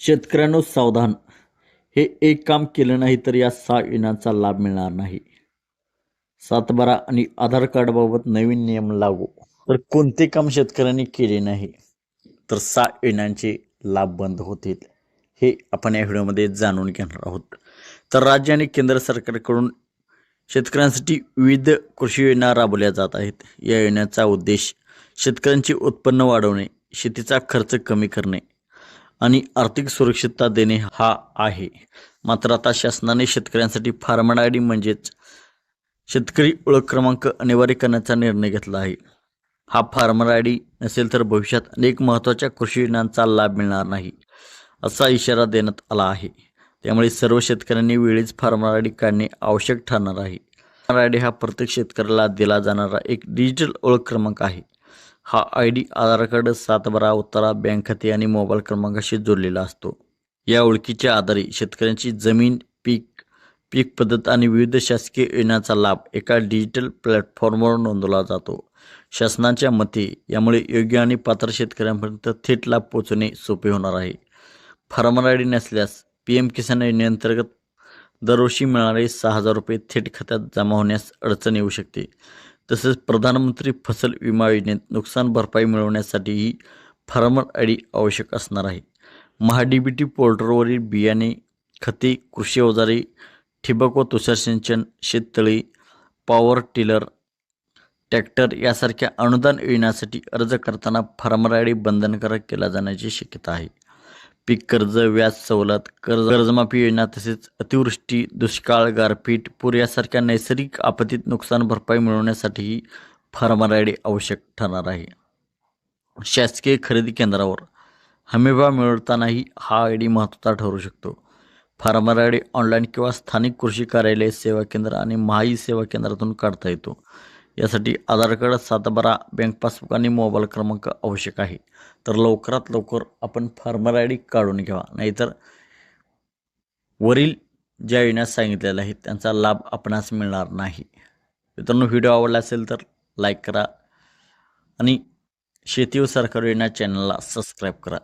शेतकऱ्यांनो सावधान. हे एक काम केलं नाही तर या सहा योजनांचा लाभ मिळणार नाही. सातबारा आणि आधार कार्डबाबत नवीन नियम लागू. तर कोणते काम शेतकऱ्यांनी केले नाही तर सहा इनांचे लाभ बंद होतील हे आपण या व्हिडिओमध्ये जाणून घेणार आहोत. तर राज्य आणि केंद्र सरकारकडून शेतकऱ्यांसाठी विविध कृषी योजना राबवल्या जात आहेत. या योजनेचा उद्देश शेतकऱ्यांचे उत्पन्न वाढवणे शेतीचा खर्च कमी करणे आणि आर्थिक सुरक्षितता देणे हा आहे. मात्र आता शासनाने शेतकऱ्यांसाठी फार्मर आय डी म्हणजेच शेतकरी ओळख क्रमांक अनिवार्य करण्याचा निर्णय घेतला आहे. हा फार्मर आय डी नसेल तर भविष्यात अनेक महत्त्वाच्या कृषी योजनांचा लाभ मिळणार नाही असा इशारा देण्यात आला आहे. त्यामुळे सर्व शेतकऱ्यांनी वेळीच फार्मर आय डी काढणे आवश्यक ठरणार आहे. फार्मर आय डी हा प्रत्येक शेतकऱ्याला दिला जाणारा एक डिजिटल ओळख क्रमांक आहे. हा आय डी आधार कार्ड सातबारा उत्तरा बँक खाते आणि मोबाईल क्रमांकाशी जोडलेला असतो. या ओळखीच्या आधारे शेतकऱ्यांची जमीन पीक पीक पद्धत आणि विविध शासकीय योजनांचा लाभ एका डिजिटल प्लॅटफॉर्मवर नोंदवला जातो. शासनाच्या मते यामुळे योग्य आणि पात्र शेतकऱ्यांपर्यंत थेट लाभ पोहोचणे सोपे होणार आहे. फार्मर आय डी नसल्यास पी एम किसान योजनेअंतर्गत दरवर्षी मिळणारे सहा हजार रुपये थेट खात्यात जमा होण्यास अडचण येऊ शकते. तसेच प्रधानमंत्री फसल विमा योजनेत नुकसान भरपाई मिळवण्यासाठीही फार्मर आय डी आवश्यक असणार आहे. महाडीबीटी पोर्टलवरील बियाणे खते कृषी अवजारे ठिबक व तुषार सिंचन शेततळी पॉवर टिलर ट्रॅक्टर यासारख्या अनुदान योजनासाठी अर्ज करताना फार्मर आय डी बंधनकारक केला जाण्याची शक्यता आहे. पीक कर्ज व्याज सवलत कर्ज कर्जमाफी योजना तसेच अतिवृष्टी दुष्काळ गारपीट पूर यासारख्या नैसर्गिक आपत्तीत नुकसान भरपाई मिळवण्यासाठीही फार्मर आय डी आवश्यक ठरणार आहे. शासकीय खरेदी केंद्रावर हमीभाव मिळवतानाही हा आय डी महत्त्वाचा ठरू शकतो. फार्मर आय डी ऑनलाईन किंवा स्थानिक कृषी कार्यालय सेवा केंद्र आणि महाई सेवा केंद्रातून काढता येतो. यासाठी आधार कार्ड सातबारा बँक पासबुक आणि मोबाईल क्रमांक आवश्यक आहे. तर लवकरात लवकर आपण फार्मर आय डी काढून घ्यावा. नाहीतर वरील ज्या योजना सांगितलेल्या आहेत त्यांचा लाभ आपणास मिळणार नाही. मित्रांनो व्हिडिओ आवडला असेल तर लाईक करा आणि शेती व सरकारी योजना चॅनलला सबस्क्राईब करा.